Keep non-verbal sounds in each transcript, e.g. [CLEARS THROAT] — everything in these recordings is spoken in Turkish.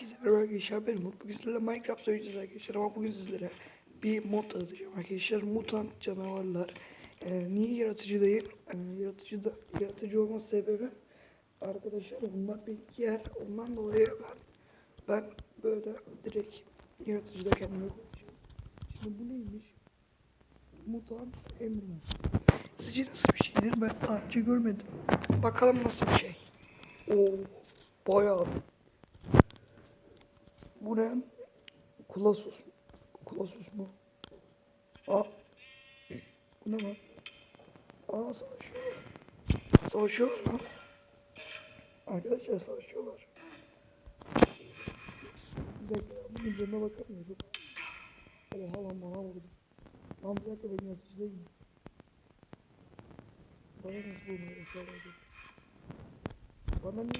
Herkese merhaba arkadaşlar ben Umut. Bugün sizlerle Minecraft oynayacağız arkadaşlar ama bugün sizlere bir mod tanıtacağım arkadaşlar. Mutant canavarlar. Ee, niye yaratıcı değil? Ee, yaratıcı, da, yaratıcı olma sebebi arkadaşlar bunlar bir yer. Ondan dolayı ben, ben böyle direkt yaratıcıda kendime koyacağım. Şimdi bu neymiş? Mutant Enderman. Sizce nasıl bir şeydir? Ben daha önce görmedim. Bakalım nasıl bir şey. Oo, bayağı bu ne? Kulasus. Kulasus mu? Aa. Bu ne lan? Aa savaşıyorlar. Savaşıyorlar lan. Arkadaşlar savaşıyorlar. Bir dakika bunun üzerine bakamıyorum. Oha lan bana vurdu. Lan bir dakika ben yasıcı değilim. Bana nasıl vurmuyor? Bana ne?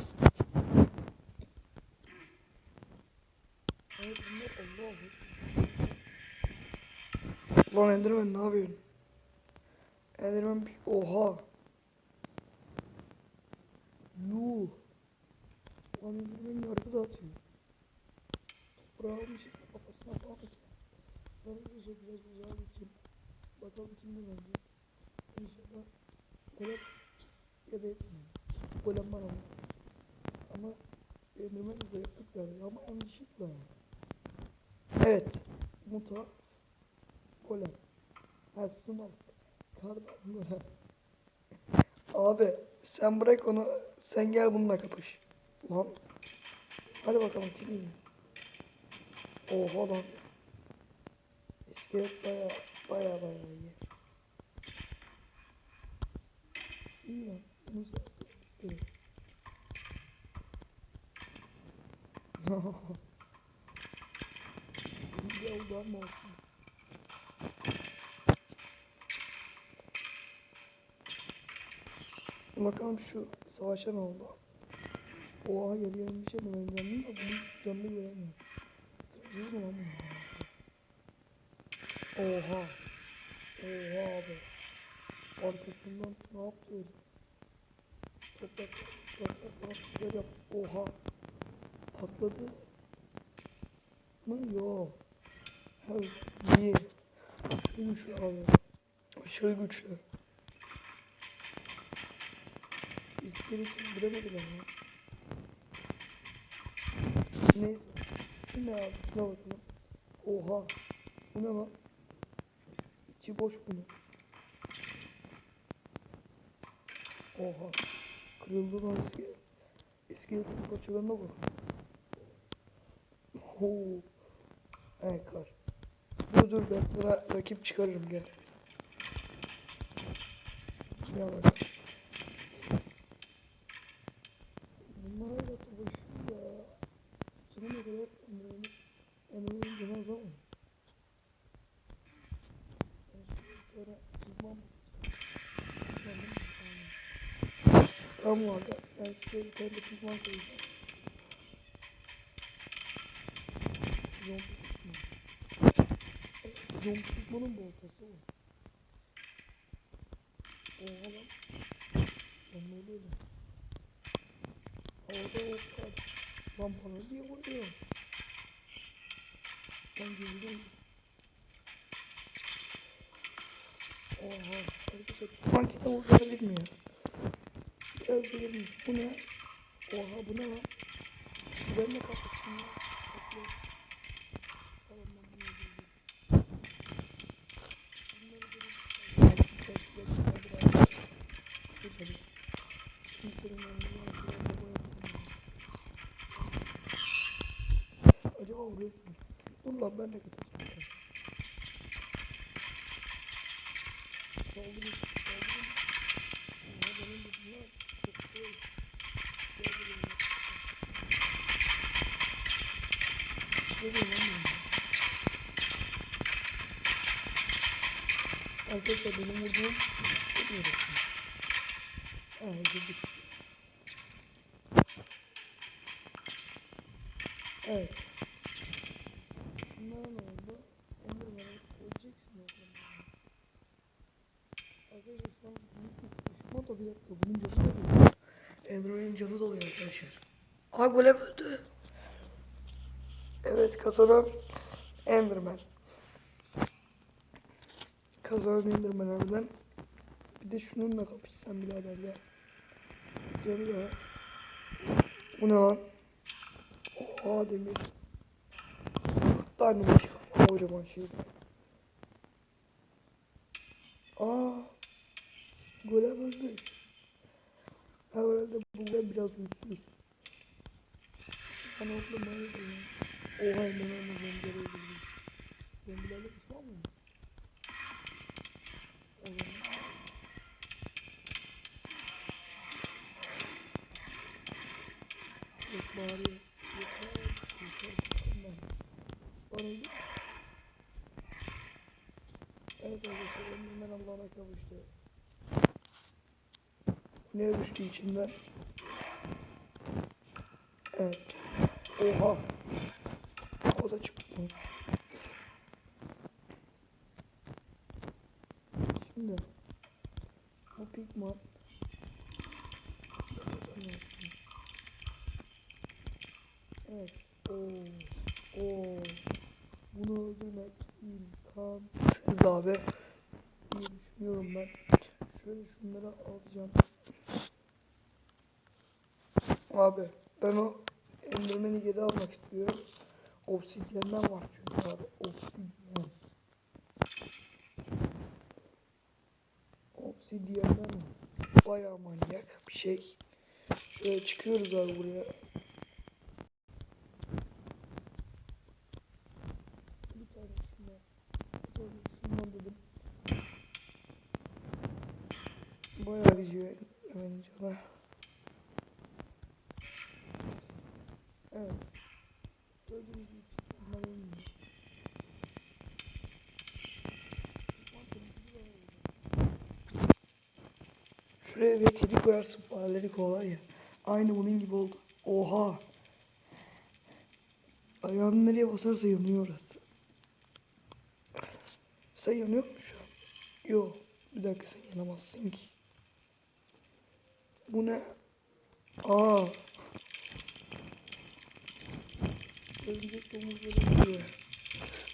Evet bunlar Allah Lan Enderman ne yapıyorsun? Enderman bir oha. Yuh. Lan Enderman yargı dağıtıyor. Toprağı almış kafasına falan atıyor. Ben biraz biraz uzağa gideceğim. Bakalım kim ne bence. İnşallah golem ya da etmiyor. Golem bana. Ama Enderman de yaptık yani ama yanlışlıkla. Evet. Muta. Golem. Ha sınav. Kardan Abi sen bırak onu. Sen gel bununla kapış. Lan. Hadi bakalım kim iyi. Oha lan. İskelet baya baya baya iyi. İyi lan. Bunu sen [LAUGHS] Güzel oldu ama olsun. Bakalım şu savaşa ne oldu? Oha yarım bir şey mi ben canlıyım da bunun canını göremiyorum. Sırtıyor mu lan bu? Oha. Oha abi. Arkasından ne yaptı öyle? Toprak, toprak, toprak, yaptı. Oha. Patladı mı? Yok. İyi. Güçlü abi. Aşırı güçlü. İskelet indiremedim ama. Neyse. Şu ne abi? Şuna bakalım. Oha. Bu ne lan? İçi boş bunun. Oha. Kırıldı lan iskelet. İskeletin parçalarına bak. Oo. Evet kar. Dur dur ben sana rakip çıkarırım gel. Ya bak. Bunlar hala savaşıyor ya. Sana ne kadar. Önemli demez ama. Ben şu yukarı çıkmam. Tamam abi. Ben şuraya bir tane çıkmam koyacağım. Zombi Zombi tutmanın ortası o. Oha lan. Lan ne oluyor lan? Havada ok var. Lan bana niye vuruyor? Ben girdim. Oha. Arkadaşlar tutman kitle vurduğunu bilmiyor. Biraz gelin. Bu ne? Oha bu ne lan? Ben de kafasını. Bekle. Tamam ben bunu öldüreceğim. Bunları benim- Bekle, bekle, biraz. Geçelim. Kimsenin önüne yapılan da boyamadım. Acaba vuruyor mu? Dur lan ben de katılacağım. Saldırın, saldırın. Oha benim bunlar şey. Buraya. Ne diyor lan bu? Arkadaşlar benim vurduğum ne resmen? Aa öldürdük. Evet. Bunlara ne oldu? Enderman'a öleceksin oğlum. Arkadaşlar şu an büyük bir da dakika bunun canı da doluyor. Enderman'in canı doluyor arkadaşlar. Aa golem öldü. Evet kazanan Enderman. Kazanan Enderman harbiden. Bir de şununla kapışsan birader ya. Da var. Bu ne lan? Oha demir. Diamond çıkan kocaman şey. Aa. Golem öldü. Herhalde bu Bana okla bana yapayım. Oha hemen hemen zombileri öldürdüm. Zombilerle kusmam mı? O zaman. Yok bağırıyor. Yeter. Yeter. Tamam. Bana git. Evet arkadaşlar ömrümden Allah'ına kavuştu. Ne düştü içinden? Evet. Oha. O da çıktı. Şimdi. Bu pigman. Evet. Oo. Oo. Bunu öldürmek imkansız abi. diye düşünüyorum ben. Şöyle şunları alacağım. Abi ben o Enderman'i geri almak istiyorum. Obsidyenden var çünkü abi. Obsidyen. Obsidyenden bayağı manyak bir şey. Şöyle çıkıyoruz abi buraya. Bayağı gidiyor hemen cana. Evet. Gördüğünüz gibi bunlar olmuyor. Şuraya bir kedi koyarsın fareleri kovalar ya. Aynı bunun gibi oldu. Oha. Ayağın nereye basarsa yanıyor orası. Sen yanıyor musun şu an? Yok. Bir dakika sen yanamazsın ki. Bu ne? Aa. Örümcek domuzları gidiyor.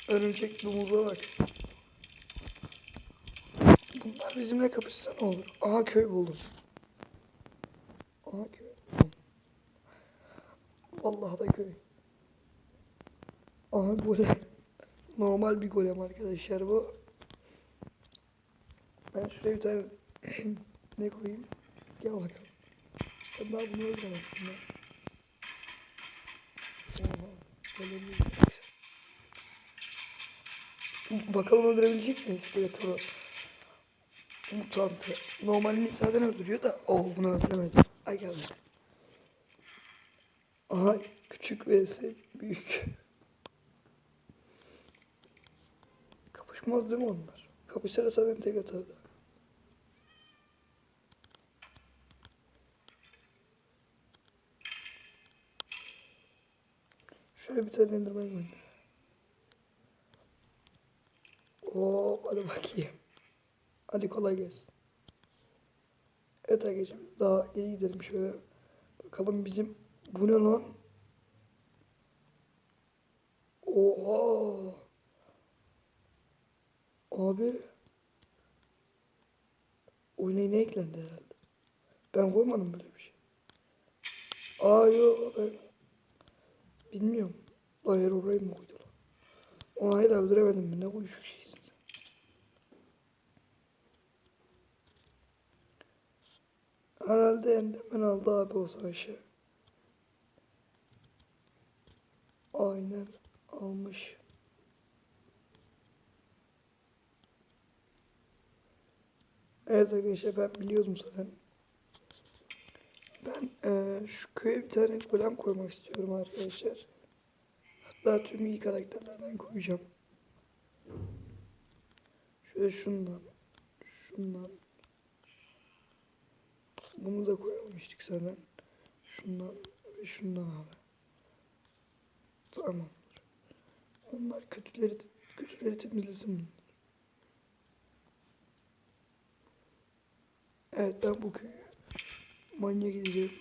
Örümcek domuza bak. Bunlar bizimle kapışsa ne olur? Aha köy buldum. Aha köy buldum. Vallahi da köy. Aha golem. Normal bir golem arkadaşlar bu. Ben şuraya bir tane [CLEARS THROAT] ne koyayım? Gel bakalım. Sen daha bunu öldüremezsin ya. Bakalım öldürebilecek mi iskeletoru? Mutantı. Normalini zaten öldürüyor da. Oh bunu öldüremedi. Ay geldi. Aha küçük vs büyük. Kapışmaz değil mi onlar? Kapışsa zaten tek atardı. Şöyle bir tane enderman gönder. Oo, hadi bakayım. Hadi kolay gelsin. Evet arkadaşlar daha iyi gidelim şöyle. Bakalım bizim bu ne lan? Oha. Abi. Oyuna ne eklendi herhalde. Ben koymadım böyle bir şey. Aa yok bilmiyorum. Hayır orayı mı koydu lan? Onu hala öldüremedim mi? Ne uyuşuk şeysin sen. Herhalde Enderman aldı abi o savaşı. Aynen almış. Evet arkadaşlar ben biliyordum zaten. Ben eee, şu köye bir tane golem koymak istiyorum arkadaşlar. Hatta tüm iyi karakterlerden koyacağım. Şöyle şundan. Şundan. Bunu da koyalmıştık zaten. Şundan ve şundan abi. Tamam. Onlar kötüleri kötüleri temizlesin. Evet ben bu köyü manyak gideceğim.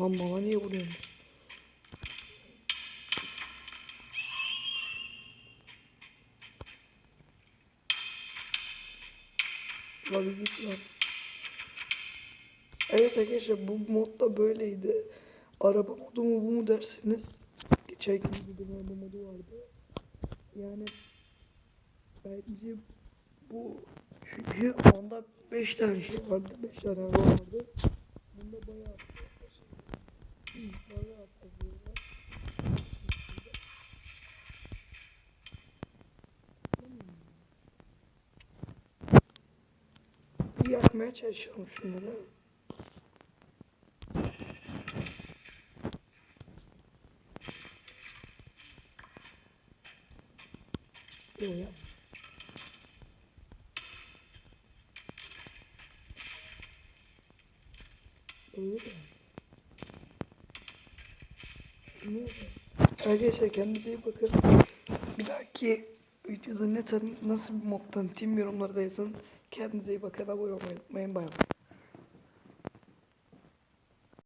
Lan bana niye vuruyorsun? Lan bir git lan. Evet arkadaşlar bu modda böyleydi. Araba modu mu bu mu dersiniz? Geçen gün bir araba modu vardı. Yani bence bu çünkü onda 5 tane şey vardı. 5 tane araba vardı. Bunda bayağı bayağı atlatıyorlar. Bir yakmaya çalışıyorum şunları. Böyle. Öyle de. Ne? Arkadaşlar kendinize iyi bakın. Bir dahaki videoda ne tar- nasıl bir mod tanıtayım yorumlarda yazın. Kendinize iyi bakın. Abone olmayı unutmayın. Bay bay.